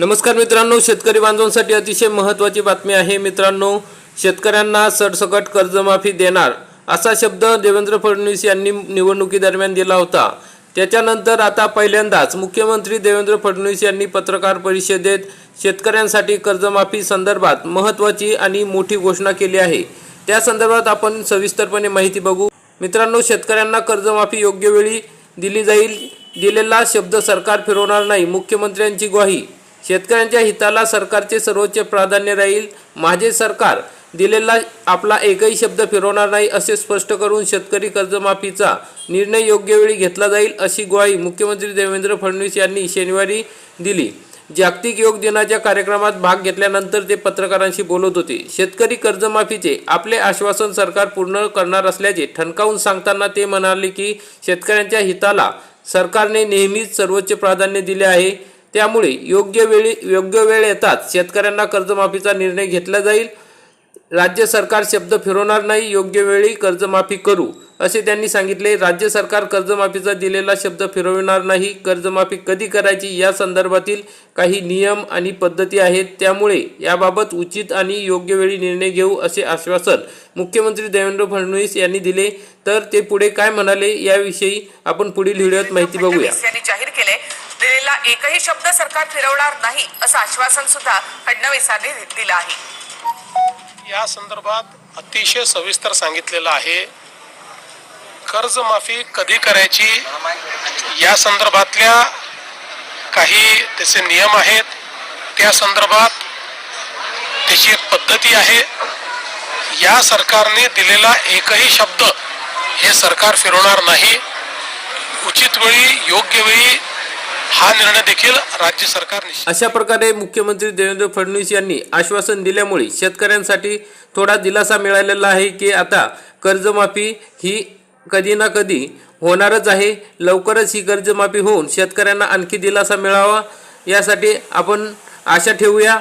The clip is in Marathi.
नमस्कार मित्रांनो शेतकरी बांधवांसाठी अतिशय महत्त्वाची बातमी आहे. मित्रांनो शेतकऱ्यांना सरसकट कर्जमाफी देणार असा शब्द देवेंद्र फडणवीस यांनी निवडणुकीदरम्यान दिला होता. त्याच्यानंतर आता पहिल्यांदाच मुख्यमंत्री देवेंद्र फडणवीस यांनी पत्रकार परिषदेत शेतकऱ्यांसाठी कर्जमाफी संदर्भात महत्त्वाची आणि मोठी घोषणा केली आहे. त्या संदर्भात आपण सविस्तरपणे माहिती बघू. मित्रांनो शेतकऱ्यांना कर्जमाफी योग्य वेळी दिली जाईल. दिलेला शब्द सरकार फिरवणार नाही. मुख्यमंत्र्यांची ग्वाही शेतकऱ्यांच्या हिताला सरकारचे सर्वोच्च प्राधान्य राहील. माझे सरकार दिलेला आपला एकही शब्द फिरवणार नाही असे स्पष्ट करून शेतकरी कर्जमाफीचा निर्णय योग्य वेळी घेतला जाईल अशी ग्वाही मुख्यमंत्री देवेंद्र फडणवीस यांनी शनिवारी दिली. जागतिक योग दिनाच्या कार्यक्रमात भाग घेतल्यानंतर ते पत्रकारांशी बोलत होते. शेतकरी कर्जमाफीचे आपले आश्वासन सरकार पूर्ण करणार असल्याचे ठणकावून सांगताना ते म्हणाले की शेतकऱ्यांच्या हिताला सरकारने नेहमीच सर्वोच्च प्राधान्य दिले आहे. त्यामुळे योग्य वेळी योग्य वेळ येताच शेतकऱ्यांना कर्जमाफीचा निर्णय घेतला जाईल. राज्य सरकार शब्द फिरवणार नाही योग्य वेळी कर्जमाफी करू असे त्यांनी सांगितले. राज्य सरकार कर्जमाफीचा दिलेला शब्द फिरविणार नाही कर्जमाफी कधी करायची या संदर्भातील काही नियम आणि पद्धती आहेत. त्यामुळे याबाबत उचित आणि योग्य वेळी निर्णय घेऊ असे आश्वासन मुख्यमंत्री देवेंद्र फडणवीस यांनी दिले. तर ते पुढे काय म्हणाले याविषयी आपण पुढील व्हिडिओत माहिती बघूया. फडणवीस एकही शब्द सरकार फिरवणार नाही असं आश्वासन सुद्धा फडणवीसांनी दिलं आहे. या संदर्भात अतिशय सविस्तर सांगितलेलं आहे. कर्जमाफी कधी करायची? या संदर्भातल्या काही त्याचे नियम आहेत. त्या संदर्भात त्याची एक पद्धती आहे. या सरकारने दिलेला एकही शब्द हे सरकार फिरवणार नाही. उचित वेळी योग्य वेळी हा निर्णय देखील राज्य सरकार अशा प्रकारे मुख्यमंत्री देवेंद्र फडणवीस यांनी आश्वासन दिल्यामुळे शेतकऱ्यांसाठी थोडा दिलासा मिळालेला आहे की आता कर्जमाफी ही कधी ना कधी होणारच आहे. लवकरच ही कर्जमाफी होऊन शेतकऱ्यांना आणखी दिलासा मिळावा यासाठी आपण आशा ठेवूया.